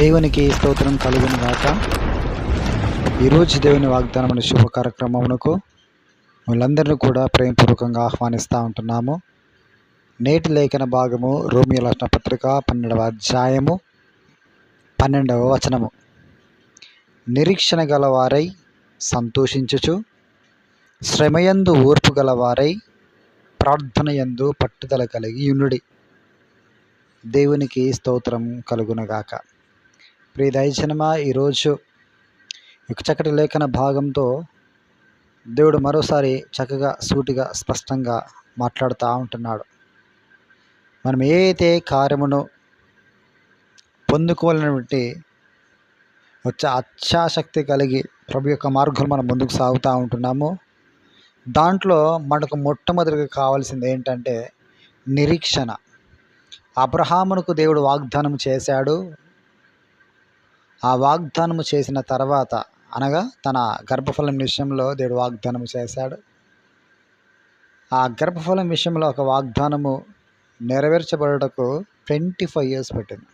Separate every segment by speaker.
Speaker 1: దేవునికి స్తోత్రం కలుగును గాక. ఈరోజు దేవుని వాగ్దానం అనే శుభ కార్యక్రమమునకు వీళ్ళందరినీ కూడా ప్రేమపూర్వకంగా ఆహ్వానిస్తూ ఉంటున్నాము. నేటి లేఖన భాగము రోమియో రాసిన పత్రిక పన్నెండవ అధ్యాయము పన్నెండవ వచనము. నిరీక్షణ గలవారై సంతోషించుచు శ్రమయందు ఓర్పు గలవారై ప్రార్థన యందు పట్టుదల కలిగి యునుడి దేవునికి స్తోత్రం కలుగునగాక ప్రియ దయచనమా ఈరోజు ఒక చక్కటి లేఖన భాగంతో దేవుడు మరోసారి చక్కగా సూటిగా స్పష్టంగా మాట్లాడుతూ ఉంటున్నాడు. మనం ఏదైతే కార్యమును పొందుకోవాలనేటువంటి వచ్చే అచ్చాశక్తి కలిగి ప్రభు యొక్క మార్గం మనం ముందుకు సాగుతూ ఉంటున్నాము. దాంట్లో మనకు మొట్టమొదటిగా కావాల్సింది ఏంటంటే నిరీక్షణ. అబ్రహామునకు దేవుడు వాగ్దానం చేశాడు. ఆ వాగ్దానము చేసిన తర్వాత అనగా తన గర్భఫలం విషయంలో దేవుడు వాగ్దానం చేశాడు. ఆ గర్భఫలం విషయంలో ఒక వాగ్దానము నెరవేర్చబడటకు ట్వంటీ ఫైవ్ ఇయర్స్ పట్టింది.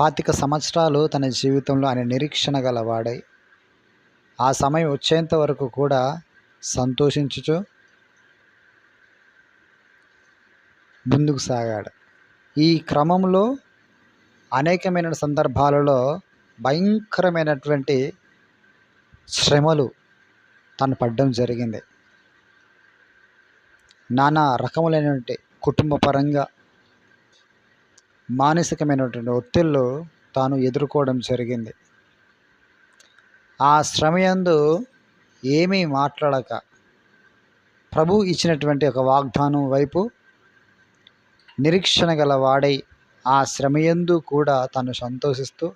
Speaker 1: పాతిక సంవత్సరాలు తన జీవితంలో ఆయన నిరీక్షణ గలవాడై ఆ సమయం వచ్చేంత వరకు కూడా సంతోషించుచు ముందుకు సాగాడు. ఈ క్రమంలో అనేకమైన సందర్భాలలో భయంకరమైనటువంటి శ్రమలు తను పడడం జరిగింది. నానా రకములైనటువంటి కుటుంబ పరంగా మానసికమైనటువంటి ఒత్తిళ్ళు తాను ఎదుర్కోవడం జరిగింది. ఆ శ్రమయందు ఏమీ మాట్లాడక ప్రభు ఇచ్చినటువంటి ఒక వాగ్దానం వైపు నిరీక్షణ గల వాడై ఆ శ్రమయందు కూడా తను సంతోషిస్తూ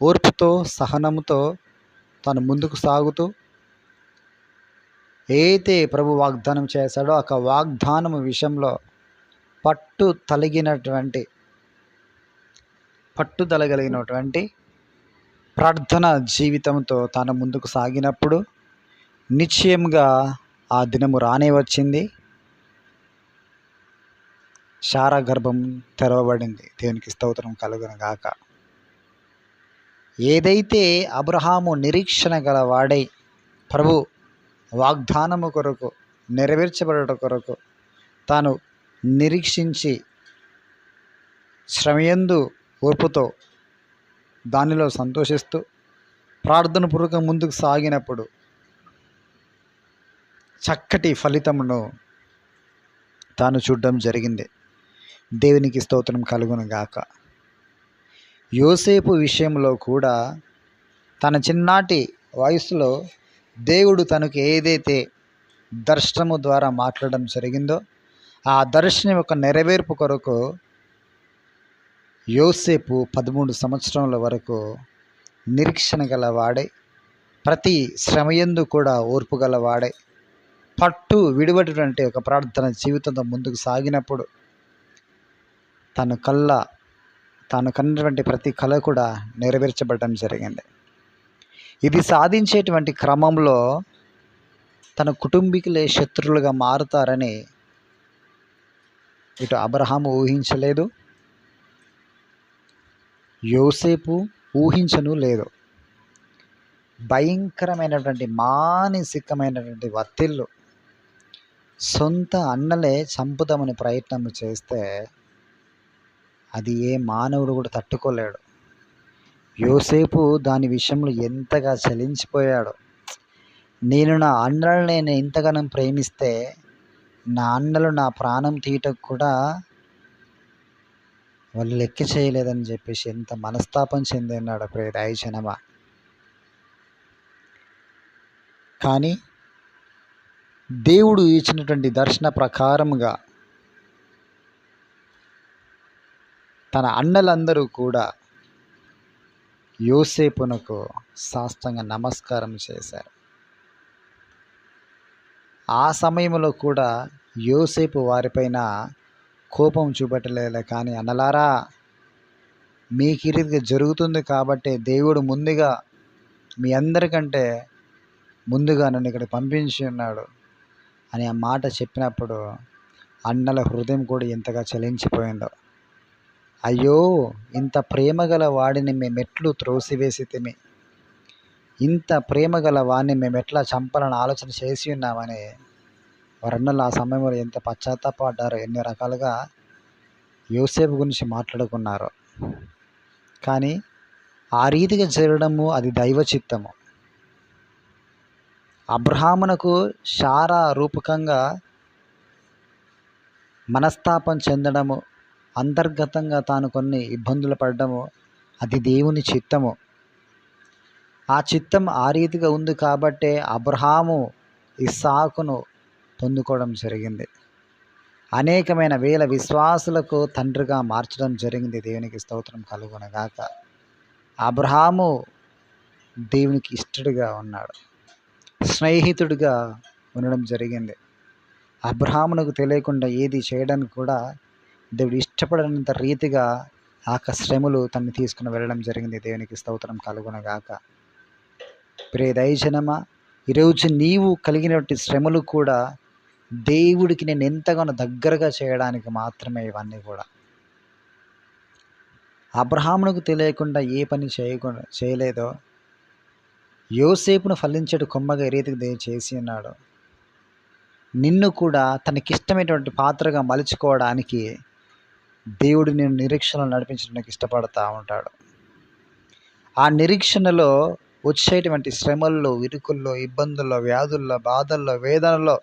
Speaker 1: ఓర్పుతో సహనంతో తను ముందుకు సాగుతూ ఏదైతే ప్రభు వాగ్దానం చేశాడో ఒక వాగ్దానం విషయంలో పట్టు తలిగినటువంటి పట్టుదల కలిగినటువంటి ప్రార్థన జీవితంతో తాను ముందుకు సాగినప్పుడు నిశ్చయంగా ఆ దినము రానే వచ్చింది. శారా గర్భం తెరవబడింది. దేవునికి స్తోత్రం కలుగును గాక ఏదైతే అబ్రహాము నిరీక్షణ గలవాడై ప్రభు వాగ్దానము కొరకు నెరవేర్చబడట కొరకు తాను నిరీక్షించి శ్రమయందు ఓర్పుతో దానిలో సంతోషిస్తూ ప్రార్థన పూర్వకం ముందుకు సాగినప్పుడు చక్కటి ఫలితమును తాను చూడడం జరిగింది. దేవునికి స్తోత్రం కలుగును గాక యోసేపు విషయంలో కూడా తన చిన్నాటి వయసులో దేవుడు తనకు ఏదైతే దర్శనము ద్వారా మాట్లాడడం జరిగిందో ఆ దర్శనం యొక్క నెరవేర్పు కొరకు యోసేపు పదమూడు సంవత్సరముల వరకు నిరీక్షణ గలవాడే ప్రతి శ్రమయందు కూడా ఓర్పు గలవాడే పట్టు విడివటువంటి ఒక ప్రార్థన జీవితంతో ముందుకు సాగినప్పుడు తన కళ్ళ తాను కన్నటువంటి ప్రతి కళ కూడా నెరవేర్చబడడం జరిగింది. ఇది సాధించేటువంటి క్రమంలో తన కుటుంబీకులే శత్రువులుగా మారుతారని ఇటు అబ్రహాము ఊహించలేదు. యోసేపు ఊహించను లేదు. భయంకరమైనటువంటి మానసికమైనటువంటి వత్తిళ్ళు సొంత అన్నలే చంపుదామని ప్రయత్నం చేస్తే అది ఏ మానవుడు కూడా తట్టుకోలేడు. యోసేపు దాని విషయంలో ఎంతగా చలించిపోయాడు. నేను నా అన్నలను నేను ఎంతగానో ప్రేమిస్తే నా అన్నలు నా ప్రాణం తీయటకు కూడా వాళ్ళు లెక్క చేయలేదని చెప్పేసి ఎంత మనస్తాపం చెందినాడు ప్రేర జనమా. కానీ దేవుడు ఇచ్చినటువంటి దర్శన ప్రకారముగా తన అన్నలందరూ కూడా యోసేపునకు సాష్టంగా నమస్కారం చేశారు. ఆ సమయంలో కూడా యోసేపు వారిపైన కోపం చూపెట్టలేదు కానీ అన్నలారా మీకు ఈ రీతిగా జరుగుతుంది కాబట్టి దేవుడు ముందుగా మీ అందరికంటే ముందుగా నన్ను ఇక్కడ పంపించి ఉన్నాడు అని ఆ మాట చెప్పినప్పుడు అన్నల హృదయం కూడా ఎంతగా చలించిపోయిందో. అయ్యో ఇంత ప్రేమగల వాడిని మేమెట్లు త్రోసివేసితిమి. ఇంత ప్రేమ గల వాడిని మేమెట్లా చంపాలని ఆలోచన చేసి ఉన్నామని వర్ణలు ఆ సమయంలో ఎంత పశ్చాత్తాపడ్డారో ఎన్ని రకాలుగా యోసేపు గురించి మాట్లాడుకున్నారు. కానీ ఆ రీతిగా జరగడము అది దైవ చిత్తము అబ్రహామునకు శారా రూపకంగా మనస్తాపం చెందడము అంతర్గతంగా తాను కొన్ని ఇబ్బందులు పడడము అది దేవుని చిత్తము. ఆ చిత్తం ఆ రీతిగా ఉంది కాబట్టే అబ్రహాము ఇస్సాకును పొందుకోవడం జరిగింది. అనేకమైన వేల విశ్వాసులకు తండ్రిగా మార్చడం జరిగింది దేవునికి స్తోత్రం కలుగునగాక. అబ్రహాము దేవునికి ఇష్టడుగా ఉన్నాడు. స్నేహితుడిగా ఉండడం జరిగింది. అబ్రహామునకు తెలియకుండా ఏది చేయడానికి కూడా దేవుడు ఇష్టపడనంత రీతిగా ఆక శ్రమలు తను తీసుకుని వెళ్ళడం జరిగింది. దేవునికి స్తోత్రం కలుగునగాక. ప్రియ దయజనమా ఈరోజు నీవు కలిగినటువంటి శ్రమలు కూడా దేవుడికి నేను ఎంతగానో దగ్గరగా చేయడానికి మాత్రమే ఇవన్నీ కూడా. అబ్రహామునకు తెలియకుండా ఏ పని చేయకుండా చేయలేదో యోసేపును ఫలించడు కొమ్మగా ఏ రీతికి దేవుడు చేసి ఉన్నాడు నిన్ను కూడా తనకిష్టమైనటువంటి పాత్రగా మలుచుకోవడానికి దేవుడు నేను నిరీక్షణలు నడిపించడానికి ఇష్టపడతా ఉంటాడు. ఆ నిరీక్షణలో వచ్చేటువంటి శ్రమల్లో ఇరుకుల్లో ఇబ్బందుల్లో వ్యాధుల్లో బాధల్లో వేదనలో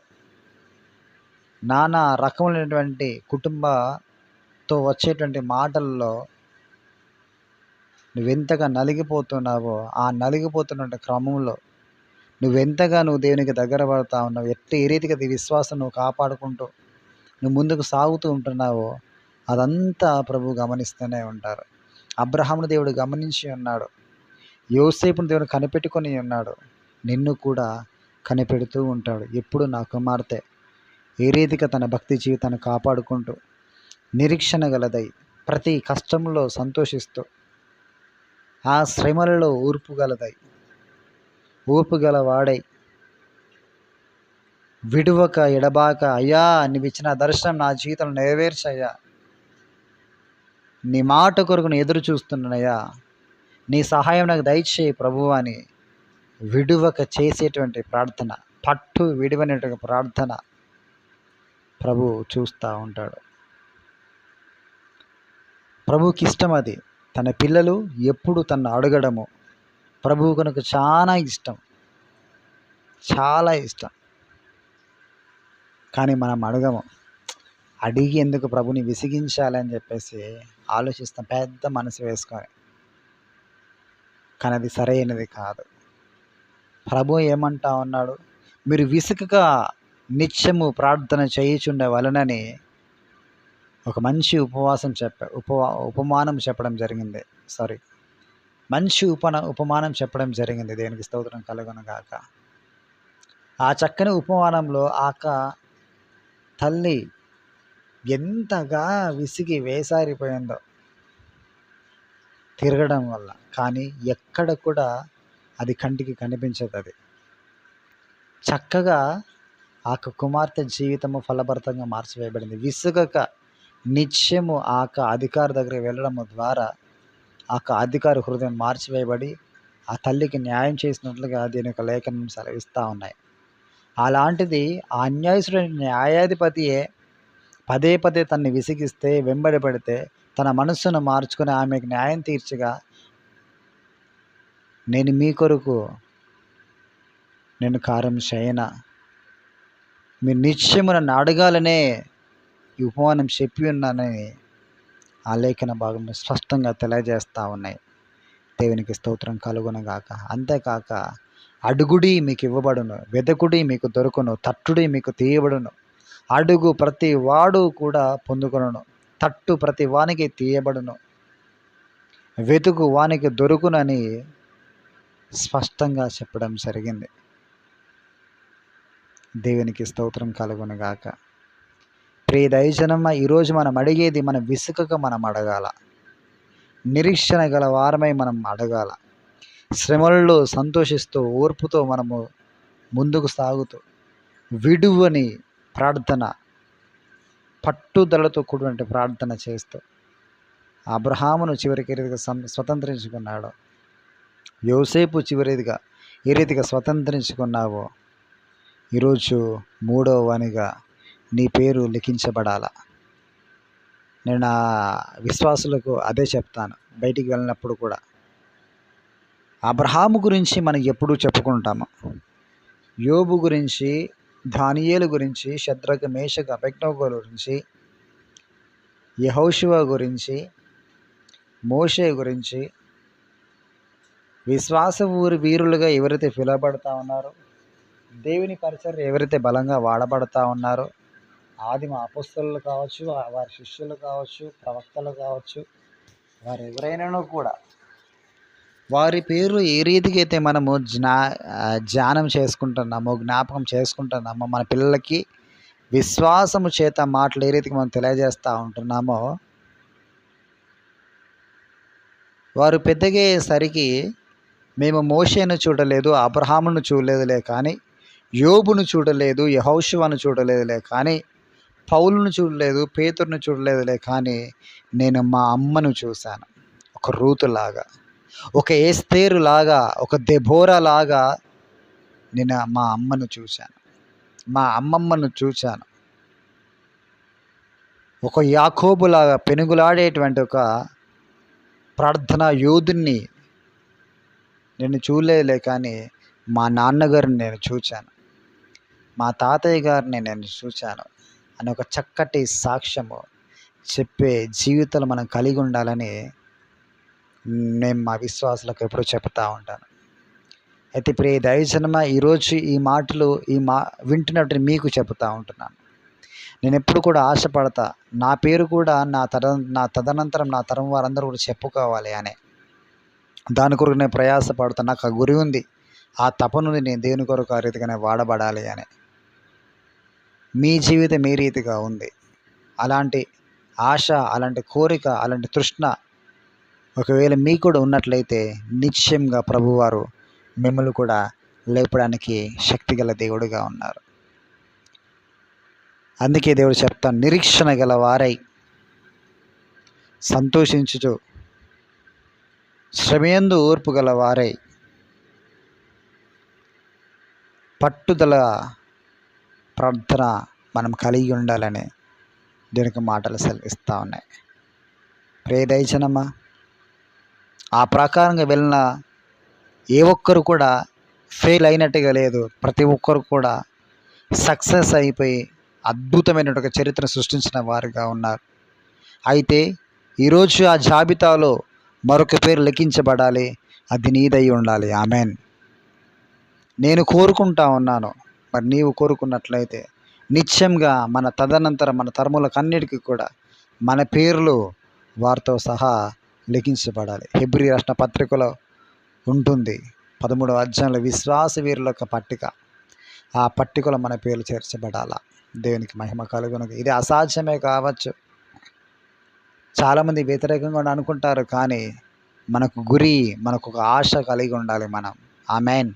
Speaker 1: నానా రకములైనటువంటి కుటుంబతో వచ్చేటువంటి మాటల్లో నువ్వెంతగా నలిగిపోతున్నావో ఆ నలిగిపోతున్న క్రమంలో నువ్వెంతగా నువ్వు దేవునికి దగ్గర పడతా ఉన్నావు ఎట్ట ఏ రీతిగా నీ విశ్వాసం నువ్వు కాపాడుకుంటూ నువ్వు ముందుకు సాగుతూ ఉంటున్నావో అదంతా ప్రభు గమనిస్తూనే ఉంటారు. అబ్రహామును దేవుడు గమనించి ఉన్నాడు. యోసేపును దేవుడు కనిపెట్టుకొని ఉన్నాడు. నిన్ను కూడా కనిపెడుతూ ఉంటాడు. ఎప్పుడు నా కుమార్తె ఏ రీతిగా తన భక్తి జీవితాన్ని కాపాడుకుంటూ నిరీక్షణ గలదై ప్రతి కష్టంలో సంతోషిస్తూ ఆ శ్రమలలో ఊర్పు గలదై ఊర్పు గలవాడై విడువక ఎడబాక అయ్యా నీవిచ్చిన దర్శనం నా జీవితంలో నెరవేర్చయ్యా నీ మాట కొరకు ఎదురు చూస్తున్నానయ్యా. నీ సహాయం నాకు దయచేయి ప్రభువు అని విడువక చేసేటువంటి ప్రార్థన పట్టు విడివనేటువంటి ప్రార్థన ప్రభు చూస్తూ ఉంటాడు. ప్రభుకి ఇష్టం అది. తన పిల్లలు ఎప్పుడు తను అడగడము ప్రభువు కనుక చాలా ఇష్టం చాలా ఇష్టం. కానీ మనం అడగము. అడిగి ఎందుకు ప్రభుని విసిగించాలని చెప్పేసి ఆలోచిస్తాం. పెద్ద మనసు వేసుకొని. కానీ అది సరైనది కాదు. ప్రభు ఏమంటా ఉన్నాడు? మీరు విసుగక నిత్యము ప్రార్థన చేయుచుండే వలనని ఒక మంచి ఉపవాసం చెప్ప ఉపవా ఉపమానం చెప్పడం జరిగింది. సారీ. మంచి ఉపన ఉపమానం చెప్పడం జరిగింది. దేనికి స్తోత్రం కలుగునగాక ఆ చక్కని ఉపమానంలో ఆక తల్లి ఎంతగా విసిగి వేసారిపోయిందో తిరగడం వల్ల. కానీ ఎక్కడ కూడా అది కంటికి కనిపించదు అది. చక్కగా ఆక కుమార్తె జీవితము ఫలభరితంగా మార్చివేయబడింది. విసుగక నిత్యము ఆక అధికారి దగ్గర వెళ్ళడము ద్వారా ఆక అధికారి హృదయం మార్చివేయబడి ఆ తల్లికి న్యాయం చేసినట్లుగా దీని యొక్క లేఖనం సెలవిస్తూ ఉన్నాయి. అలాంటిది ఆ న్యాయాధిపతియే పదే పదే తన్ని విసిగిస్తే వెంబడిపడితే తన మనస్సును మార్చుకుని ఆమెకు న్యాయం తీర్చగా నేను మీ కొరకు నేను కారం శయన మీరు నిశ్చయము నన్ను అడగాలనే ఈ ఉపమానం చెప్పి ఉన్నానని ఆ లేఖన భాగంలో స్పష్టంగా తెలియజేస్తూ ఉన్నాయి. దేవునికి స్తోత్రం కలుగునగాక. అంతేకాక అడుగుడి మీకు ఇవ్వబడును వెదకుడి మీకు దొరుకును తట్టుడి మీకు తీయబడును. అడుగు ప్రతి వాడు కూడా పొందుకొనును. తట్టు ప్రతి వానికి తీయబడును. వెతుకు వానికి దొరుకునని స్పష్టంగా చెప్పడం జరిగింది. దేవునికి స్తోత్రం కలుగునుగాక. ప్రియ దయజనమ్మ ఈరోజు మనం అడిగేది మనం విసుకక మనం అడగాల. నిరీక్షణ గల వారమై మనం అడగాల. శ్రమలలో సంతోషిస్తూ ఓర్పుతో మనము ముందుకు సాగుతూ విడువని ప్రార్థన పట్టుదలతో కూడినటువంటి ప్రార్థన చేస్తూ అబ్రహామును చివరికి ఏ రీతిగా సం స్వతంత్రించుకున్నాడు యోసేపు చివరిదిగా ఏ రీతిగా స్వతంత్రించుకున్నావో ఈరోజు మూడో వానిగా నీ పేరు లిఖించబడాల? నేను నా విశ్వాసులకు అదే చెప్తాను బయటికి వెళ్ళినప్పుడు కూడా. అబ్రహాము గురించి మనం ఎప్పుడూ చెప్పుకుంటాము. యోబు గురించి దానియేలు గురించి శద్రక మేషక అపెక్నోగోల గురించి యహోశివ గురించి మోషే గురించి విశ్వాస ఊరి వీరులుగా ఎవరైతే పిలువబడతా ఉన్నారో దేవుని పరిచయం ఎవరైతే బలంగా వాడబడతా ఉన్నారో ఆదిమ అపస్తులు కావచ్చు వారి శిష్యులు కావచ్చు ప్రవక్తలు కావచ్చు వారు ఎవరైనా కూడా వారి పేర్లు ఏ రీతికి అయితే మనము జ్ఞా ధ్యానం చేసుకుంటున్నామో జ్ఞాపకం చేసుకుంటున్నామో మన పిల్లలకి విశ్వాసము చేత మాటలు ఏ రీతికి మనం తెలియజేస్తూ ఉంటున్నామో వారు పెద్దగయ్యేసరికి మేము మోషేను చూడలేదు అబ్రహామును చూడలేదులే కానీ యోబును చూడలేదు యహౌషువను చూడలేదులే కానీ పౌలును చూడలేదు పేతురును చూడలేదులే కానీ నేను మా అమ్మను చూశాను. ఒక రూతులాగా. ఒక ఏస్తేరు లాగా ఒక దెబోరా లాగా నేను మా అమ్మను చూశాను. మా అమ్మమ్మను చూశాను. ఒక యాకోబులాగా పెనుగులాడేటువంటి ఒక ప్రార్థన యోధుని నేను చూడలేలే కానీ మా నాన్నగారిని నేను చూశాను. మా తాతయ్య గారిని నేను చూశాను. అని ఒక చక్కటి సాక్ష్యము చెప్పే జీవితాలు మనం కలిగి ఉండాలని నేను మా విశ్వాసులకు ఎప్పుడు చెప్తా ఉంటాను. అయితే ఇప్పుడు ఈ దైవజనమ ఈరోజు ఈ మాటలు ఈ మా వింటున్నట్టు మీకు చెప్తా ఉంటున్నాను. నేను ఎప్పుడు కూడా ఆశపడతా నా పేరు కూడా నా తద నా తదనంతరం నా తరం వారందరూ కూడా చెప్పుకోవాలి అని. దాని కొరకు నేను ప్రయాసపడతా నాకు ఆ గురి ఉంది ఆ తపనుని నేను దేని కొరకు ఆ రీతిగానే వాడబడాలి అని. మీ జీవితం ఏ రీతిగా ఉంది? అలాంటి ఆశ అలాంటి కోరిక అలాంటి తృష్ణ ఒకవేళ మీ కూడా ఉన్నట్లయితే నిశ్చయంగా ప్రభువారు మిమ్మల్ని కూడా లేపడానికి శక్తిగల దేవుడుగా ఉన్నారు. అందుకే దేవుడు చెప్తాను నిరీక్షణ గల వారై సంతోషించుచు. శ్రమయందు ఓర్పు గల వారై పట్టుదల ప్రార్థన మనం కలిగి ఉండాలని దీనికి మాటలు సెలవిస్తూ ఉన్నాయి. ప్రేదయచనమ్మా ఆ ప్రకారంగా వెళ్ళిన ఏ ఒక్కరు కూడా ఫెయిల్ అయినట్టుగా లేదు. ప్రతి ఒక్కరు కూడా సక్సెస్ అయిపోయి అద్భుతమైన ఒక చరిత్ర సృష్టించిన వారుగా ఉన్నారు. అయితే ఈరోజు ఆ జాబితాలో మరొక పేరు లెక్కించబడాలి అది నీదై ఉండాలి. ఆమెన్. నేను కోరుకుంటా ఉన్నాను. మరి నీవు కోరుకున్నట్లయితే నిత్యంగా మన తదనంతరం మన తరములకు అన్నిటికీ కూడా మన పేర్లు వారితో సహా లిఖించబడాలి. హెబ్రి రాష్ట్ర పత్రికలో ఉంటుంది పదమూడు అధ్యాయంలో విశ్వాస వీరుల యొక్క పట్టిక. ఆ పట్టికలో మన పేర్లు చేర్చబడాలా. దేవునికి మహిమ కలుగును ఇది అసాధ్యమే కావచ్చు. చాలామంది వ్యతిరేకంగా అనుకుంటారు కానీ మనకు గురి మనకు ఒక ఆశ కలిగి ఉండాలి మనం. ఆ మెయిన్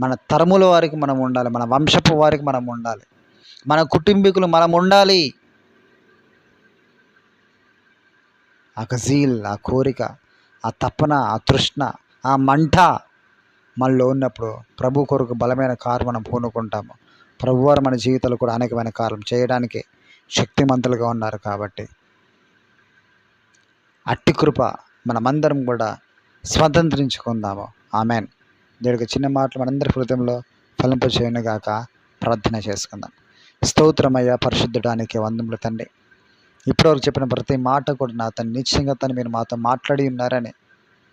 Speaker 1: మన తరముల వారికి మనం ఉండాలి. మన వంశపు వారికి మనం ఉండాలి. మన కుటుంబీకులు మనం ఉండాలి. ఆ గజీల్ ఆ కోరిక ఆ తపన ఆ తృష్ణ ఆ మంట మనలో ఉన్నప్పుడు ప్రభు కొరకు బలమైన కారు మనం పూనుకుంటాము. ప్రభువారు మన జీవితాలు కూడా అనేకమైన కార్యం చేయడానికి శక్తిమంతులుగా ఉన్నారు కాబట్టి అట్టి కృప మనమందరం కూడా స్వతంత్రించుకుందాము. ఆమెన్. దీనికి చిన్న మాటలు మనందరి హృదయంలో ఫలింపచేయనుగాక ప్రార్థన చేసుకుందాం. స్తోత్రమయ్య పరిశుద్ధడానికి వందములు తండ్రి. ఇప్పటివరకు చెప్పిన ప్రతి మాట కూడా నా తను నిశ్చయంగా తను మీరు మాతో మాట్లాడి ఉన్నారని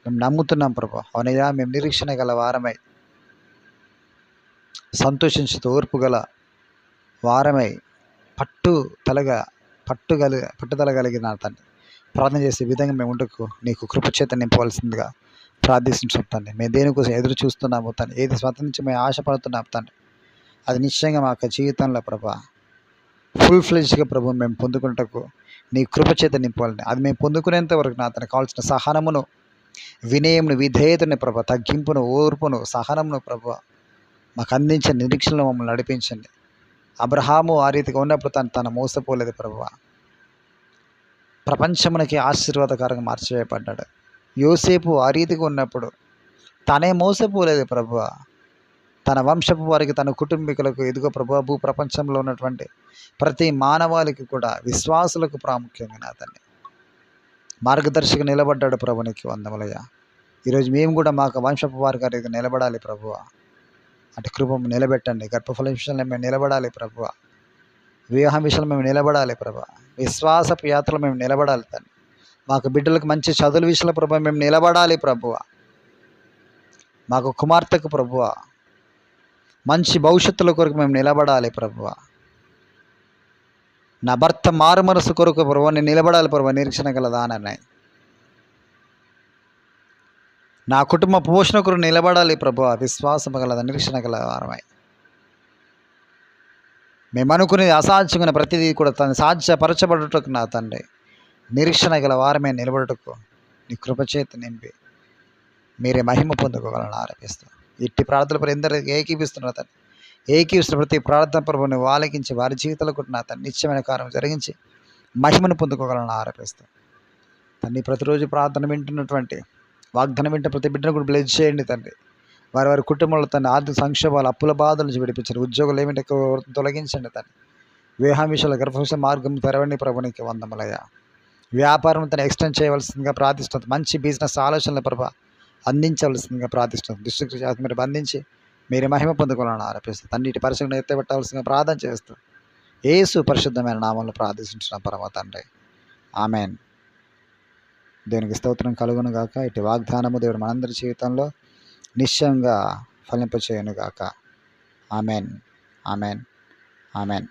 Speaker 1: మేము నమ్ముతున్నాం ప్రభు. అవునయ్యా మేము నిరీక్షణ గల వారమై సంతోషించుతూ ఓర్పు గల వారమై పట్టు తలగా పట్టుగలి పట్టుదల కలిగిన తండ్రి ప్రార్థన చేసే విధంగా మేము ఉండకు నీకు కృపచేత నింపవలసిందిగా ప్రార్థిస్తున్నాం తండ్రి మేము దేనికోసం ఎదురు చూస్తున్నాము తండ్రి ఏది స్వతంత్రించి మేము ఆశపడుతున్నాం తండ్రి అది నిశ్చయంగా మా యొక్క జీవితంలో ప్రభా ఫుల్ ఫ్లెజ్గా ప్రభు మేము పొందుకుంటకు నీ కృపచేత నింపాలని. అది మేము పొందుకునేంత వరకు నా అతను కావాల్సిన సహనమును వినయమును విధేయతని ప్రభ తగ్గింపును ఓర్పును సహనమును ప్రభ మాకు అందించిన నిరీక్షణను మమ్మల్ని నడిపించండి. అబ్రహాము ఆ రీతిగా ఉన్నప్పుడు తను తను మోసపోలేదు ప్రభు. ప్రపంచమునకి ఆశీర్వాదకరంగా మార్చివేయబడ్డాడు. యోసేపు ఆ రీతిగా ఉన్నప్పుడు తనే మోసపోలేదు ప్రభు. తన వంశపు వారికి తన కుటుంబీకులకు ఇదిగో ప్రభు భూ ప్రపంచంలో ఉన్నటువంటి ప్రతి మానవాళికి కూడా విశ్వాసులకు ప్రాముఖ్యమైన అతన్ని తండ్రి. మార్గదర్శిగా నిలబడ్డాడు ప్రభునికి వందములయ్య. ఈరోజు మేము కూడా మాకు వంశపు వారి గారికి నిలబడాలి ప్రభువ అటు కృపం నిలబెట్టండి గర్భఫల విషయంలో మేము నిలబడాలి ప్రభువ వివాహం విషయంలో మేము నిలబడాలి ప్రభు. విశ్వాసపు యాత్రలో మేము నిలబడాలి తను మాకు బిడ్డలకు మంచి చదువుల విషయంలో ప్రభు మేము నిలబడాలి ప్రభువ మాకు కుమార్తెకు ప్రభువ మంచి భవిష్యత్తుల కొరకు మేము నిలబడాలి ప్రభువ. నా భర్త మారు మనసు కొరకు ప్రభు నేను నిలబడాలి ప్రభు నిరీక్షణ గలదానన్నాయి నా కుటుంబ పోషణ కొరకు నిలబడాలి ప్రభు విశ్వాసం గలద నిరీక్షణ గల వారమై. మేము అనుకునేది అసాధ్యమైన ప్రతిదీ కూడా తను సాధ్యపరచబడుటకు నా తండ్రి. నిరీక్షణ గల వారమే నిలబడుటకు నీ కృపచేత నింపి మీరే మహిమ పొందుకోగలని ఆరోపిస్తాను ఇట్టి ప్రార్థన మరి ఎందరు ఏకీపిస్తున్నారు తను ఏకీపిస్తున్న ప్రతి ప్రార్థన ప్రభుని వాలకించి వారి జీవితాలకు నా తండ్రి నిత్యమైన కార్యం జరిగించి మహిమను పొందుకోగలని ఆరోపిస్తాం. తండ్రి ప్రతిరోజు ప్రార్థన వింటున్నటువంటి వాగ్దానం వింటే ప్రతి బిడ్డను కూడా బ్లెజ్ చేయండి తండ్రి వారి వారి కుటుంబంలో తన ఆర్థిక సంక్షోభాలు అప్పుల బాధల నుంచి విడిపించండి. ఉద్యోగులు ఏమిటి తొలగించండి తండ్రి వివాహం విషయాలు గర్భవిషయ మార్గం తెరవండి ప్రభునికి వందములయ్యా. వ్యాపారం తను ఎక్స్టెండ్ చేయవలసిందిగా ప్రార్థిస్తుంది మంచి బిజినెస్ ఆలోచనల ప్రభా. అందించవలసిందిగా ప్రార్థిస్తుంది డిస్ట్రిక్ట్ చేత మీరు బంధించి మీరు మహిమ పొందుకోవాలని ఆరోపిస్తూ తన్నిటి పరిశుభ్రం ఎత్తబెట్టవలసిందిగా ప్రార్థన చేస్తూ ఏసు పరిశుద్ధమైన నామంలో ప్రార్థించిన పరమ తండ్రి. ఆమెన్. దేనికి స్తోత్రం కలుగును గాక. ఇటు వాగ్దానము దేవుడు మనందరి జీవితంలో నిశ్చయంగా ఫలింపచేయను గాక. ఆమెన్. ఆమెన్. ఆమెన్.